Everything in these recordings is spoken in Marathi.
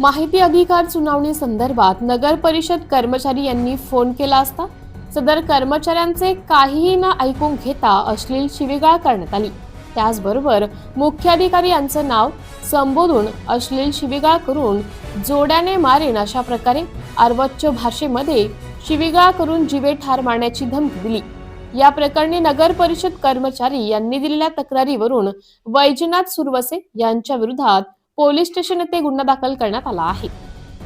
माहिती अधिकार सुनावणी संदर्भात नगर परिषद कर्मचारी यांनी फोन केला असता सदर कर्मचाऱ्यांचे काहीही न ऐकून घेता अश्लील शिवीगाळ करण्यात आली. त्याचबरोबर मुख्याधिकारी यांचं नाव संबोधून अश्लील शिवीगाळ करून जोड्याने मारेन अशा प्रकारे अर्वच्च भाषेमध्ये शिवीगाळ करून जिवे ठार मारण्याची धमकी दिली. या प्रकरणी नगर परिषद कर्मचारी यांनी दिलेल्या तक्रारीवरून वैजनाथ सुरवसे यांच्या विरोधात पोलीस स्टेशन येथे गुन्हा दाखल करण्यात आला आहे.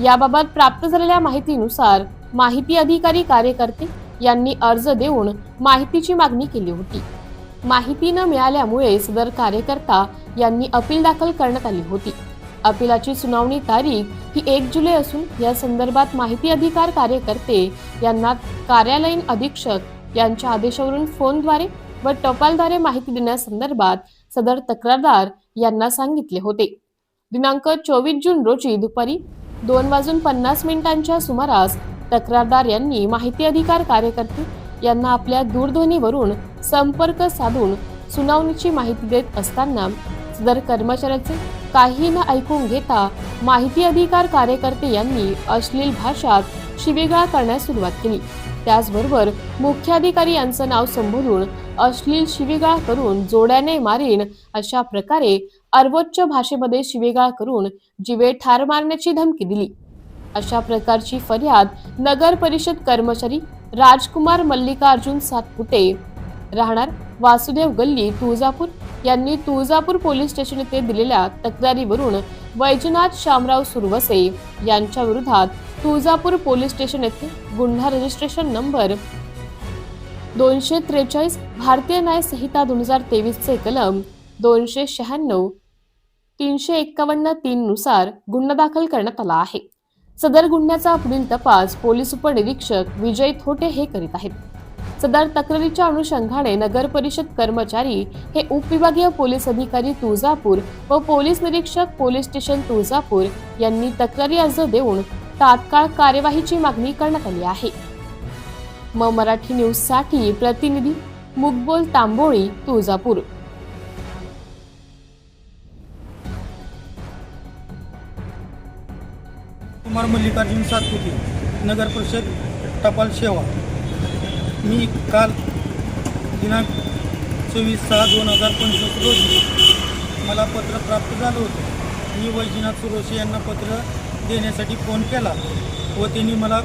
याबाबत प्राप्त झालेल्या माहितीनुसार माहिती अधिकारी कार्यकर्ते यांनी अर्ज देऊन माहितीची मागणी केली होती. माहिती न मिळाल्यामुळे सदर कार्यकर्ता यांनी अपील दाखल करण्यात आली होती. अपिलाची सुनावणी तारीख ही एक जुलै असून या संदर्भात माहिती अधिकार कार्यकर्ते यांना कार्यालयीन अधीक्षक यांच्या आदेशावरून फोनद्वारे व टपालद्वारे माहिती देण्यासंदर्भात सदर तक्रारदार यांना सांगितले होते. दिनांक चोवीस जून रोजी दुपारी दोन वाजून पन्नास मिनिटांच्या सुमारास तक्रारदार यांनी माहिती अधिकार कार्यकर्ते यांना आपल्या दूरध्वनीवरून संपर्क साधून सुनावणीची माहिती देत असताना सदर कर्मचाऱ्याचे काही न ऐकून घेता माहिती अधिकार कार्यकर्ते यांनी अश्लील भाषात शिवेगाळ करण्यास सुरुवात केली. त्याचबरोबर मुख्याधिकारी यांचं नाव संबोधून अश्लील शिवेगाळ करून जोड्याने मारीन अशा प्रकारे अर्वोच्च भाषेमध्ये शिवेगाळ करून जिवे ठार मारण्याची धमकी दिली. अशा प्रकारची फर्याद नगर परिषद कर्मचारी राजकुमार मल्लिकार्जुन सातपुते राहणार वासुदेव गल्ली तुळजापूर यांनी तुळजापूर पोलीस स्टेशन येथे दिलेल्या तक्रारीवरून वैजनाथ शामराव सुरवसे यांच्या विरोधात तुळजापूर पोलीस स्टेशन येथे गुन्हा रजिस्ट्रेशन नंबर दोनशे त्रेचाळीस भारतीय न्याय संहिता दोन हजार तेवीसचे कलम दोनशे शहाण्णव तीनशे एक्कावन्न तीन नुसार गुन्हा दाखल करण्यात आला आहे. सदर गुन्ह्याचा पुढील तपास पोलीस उपनिरीक्षक विजय थोटे हे करीत आहेत. सदर तक्रारीच्या अनुषंगाने नगर परिषद कर्मचारी हे उपविभागीय पोलीस अधिकारी तुळजापूर व पोलीस निरीक्षक पोलीस स्टेशन तुळजापूर यांनी तक्रारी अर्ज देऊन तात्काळ कार्यवाहीची मागणी करण्यात आली आहे. म मराठी न्यूजसाठी प्रतिनिधी मुकबोल तांबोळी तुळजापूर. कुमार मल्लिकार्जुन सातपुते नगर परिषद टपाल सेवा. मी काल दिनांक चोवीस सहा दोन हजार पंचवीस रोजी मला पत्र प्राप्त झालं होतं. मी वैजनाथ सुरोशी यांना पत्र देण्यासाठी फोन केला व त्यांनी मला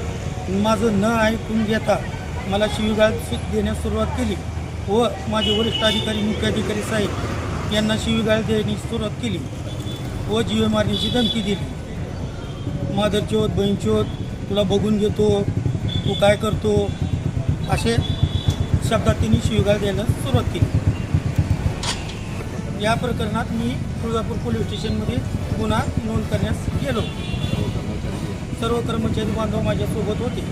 माझं न ऐकून घेता मला शिवीगाळ देण्यास सुरुवात केली व माझे वरिष्ठ अधिकारी मुख्याधिकारी साहेब यांना शिवीगाळ देण्यास सुरुवात केली व जीवे मारण्याची धमकी दिली. मादरचोत बहीणचोत तुला बघून घेतो तू काय करतो असे शब्दात त्यांनी शिवगाळ द्यायला सुरुवात केली. या प्रकरणात मी तुळजापूर पोलीस स्टेशनमध्ये गुन्हा नोंद करण्यास गेलो. सर्व कर्मचारी बांधव माझ्यासोबत होते.